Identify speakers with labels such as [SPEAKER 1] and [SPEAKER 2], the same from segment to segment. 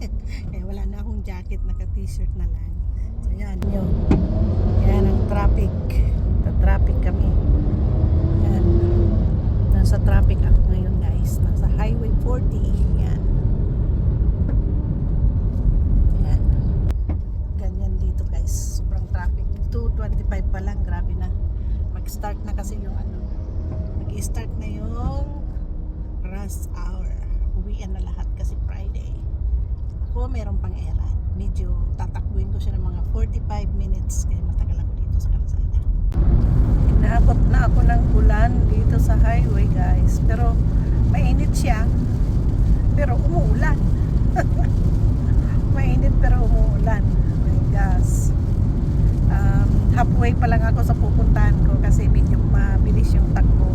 [SPEAKER 1] wala na akong jacket, naka-t-shirt na lang. So yan yun. Yan ang traffic. Sa traffic kami. Yan. Nasa traffic ako ngayon guys. Nasa Highway 40. Yan. Yan. Ganyan dito guys. Sobrang traffic. 2.25 pa lang. Grabe na. Mag-start na kasi yung ano. Mag-start na yung rush hour. Uwian na lahat kasi Friday. Ako meron pang errand. Medyo tatakbuhin ko siya ng mga 45 minutes kaya matagal ako dito sa kalsada. Inaabot na ako ng ulan dito sa highway guys. Pero mainit siya. Pero umuulan. mainit pero umuulan. Oh my gosh. Um, halfway pa lang ako sa pupuntahan ko kasi medyo mabilis yung takbo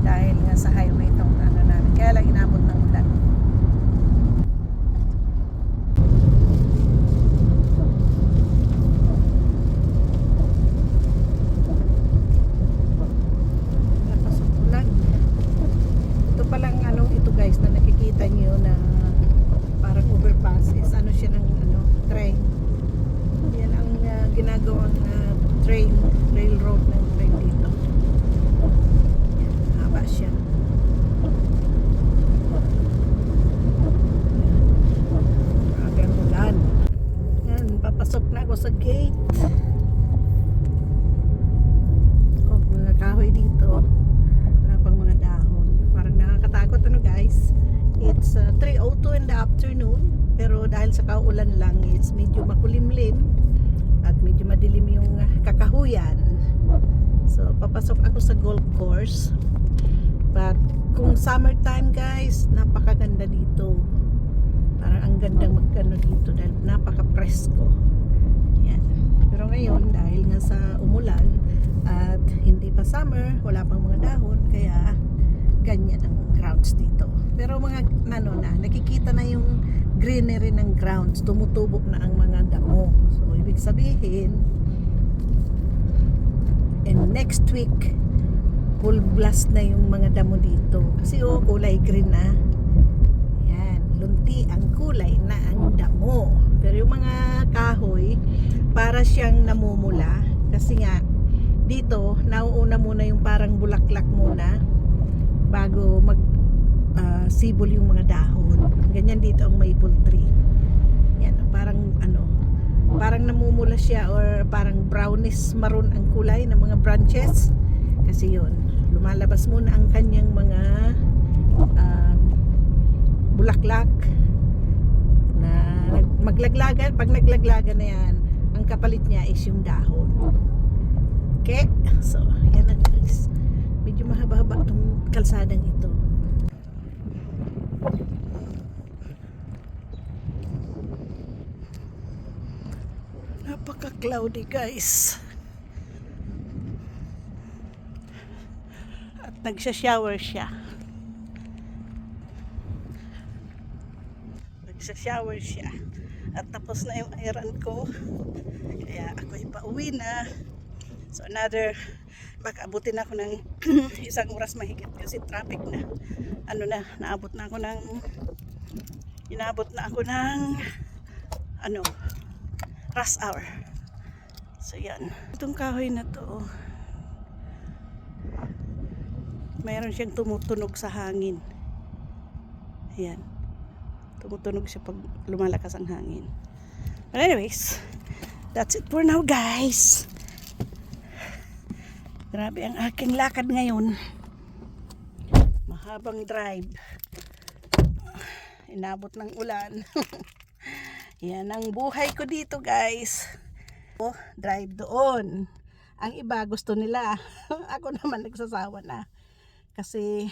[SPEAKER 1] dahil nga sa highway tong ano. Kaya lang inabot ng ulan. Ito palang ano ito guys na nakikita niyo na parang overpass ano siya ng ano train. Yan ang uh, ginagawang train railroad ng train dito. Yan, haba siya. Grabe ang ulan. Yan, papasok na ako sa gate. Oh, mga kahoy dito. Wala pang mga dahon. Parang nakakatakot ano guys. It's uh, 3.02 in the afternoon. Pero dahil sa kaulan lang, it's medyo makulimlim. At medyo madilim yung kakahuyan. So, papasok ako sa golf course. But kung summertime guys, napakaganda dito. Parang ang gandang magkano dito dahil napaka-presko. Yan. Pero ngayon, dahil nga sa umulan at hindi pa summer, wala pang mga dahon, kaya ganyan ang grounds dito. Pero mga ano na, nakikita na yung greenery ng grounds, tumutubo na ang mga damo. So, ibig sabihin, and next week, full blast na yung mga damo dito. Kasi oh, kulay green na. Yan, lunti ang kulay na ang damo. Pero yung mga kahoy, para siyang namumula. Kasi nga, dito, nauuna muna yung parang bulaklak muna bago mag ah, sibol yung mga dahon. Ganyan dito ang maple tree. Yan, parang ano, parang namumula siya or parang brownish maroon ang kulay ng mga branches. Kasi yun, lumalabas muna ang kanyang mga um, bulaklak na maglaglagan. Pag naglaglagan na yan, ang kapalit niya is yung dahon. Okay? So, yan na guys. Medyo mahaba-haba itong kalsadang ito. Napaka-cloudy guys. At nagsha-shower siya. Nagsha-shower siya. At tapos na yung iron ko. Kaya ako'y pauwi na. So another, baka abutin ako ng isang oras mahigit kasi traffic na. Ano na, naabot na ako ng, inabot na ako ng, ano, rush hour. So yan. Itong kahoy na to, mayroon siyang tumutunog sa hangin. Ayan. Tumutunog siya pag lumalakas ang hangin. But anyways, that's it for now guys. Grabe ang aking lakad ngayon. Mahabang drive. Inabot ng ulan. Yan ang buhay ko dito guys. Oh, drive doon. Ang iba gusto nila. Ako naman nagsasawa na. Kasi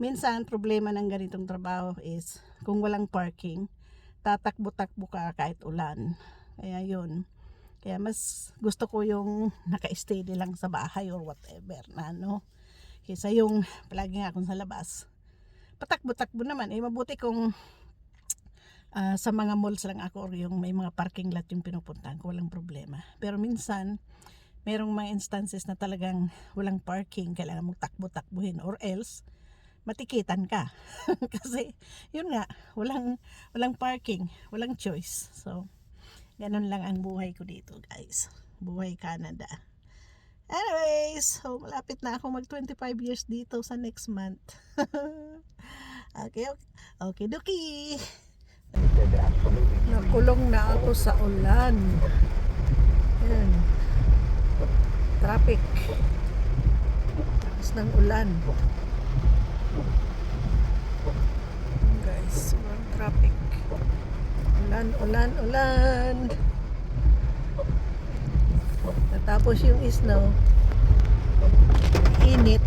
[SPEAKER 1] minsan problema ng ganitong trabaho is kung walang parking, tatakbo-takbo ka kahit ulan. Kaya yun. Kaya mas gusto ko yung naka-stay lang sa bahay or whatever na ano. Kaysa yung palagi nga akong sa labas. Patakbo-takbo naman. Eh mabuti kung ah, sa mga malls lang ako or yung may mga parking lot yung pinupuntahan ko. Walang problema. Pero minsan, merong mga instances na talagang walang parking. Kailangan mong takbo-takbuhin or else matikitan ka. Kasi, yun nga, walang, walang parking, walang choice. So, ganun lang ang buhay ko dito, guys. Buhay Canada. Anyways, so malapit na ako mag 25 years dito sa next month. okay, okay. Okay, Duki. Nakulong na ako sa ulan. Ayan. Traffic. Tapos ng ulan. Guys, sobrang traffic. Ulan, ulan, ulan. Natapos yung snow. Init.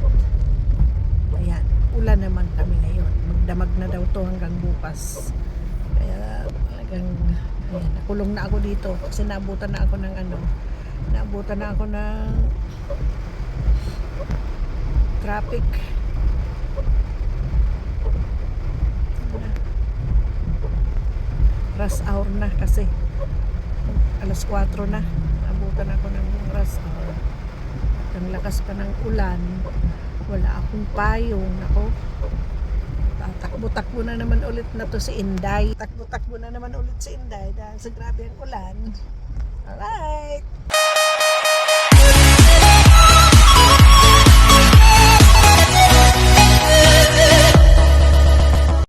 [SPEAKER 1] Ayan, ulan naman kami ngayon. Magdamag na daw to hanggang bukas. Kaya talagang ayan, nakulong na ako dito kasi naabutan na ako ng ano naabutan na ako ng traffic rush hour na kasi alas 4 na naabutan ako ng rush hour at ang lakas pa ng ulan wala akong payong ako takbo-takbo na naman ulit na to si Inday. Takbo-takbo na naman ulit si Inday dahil sa grabe ang ulan. Alright!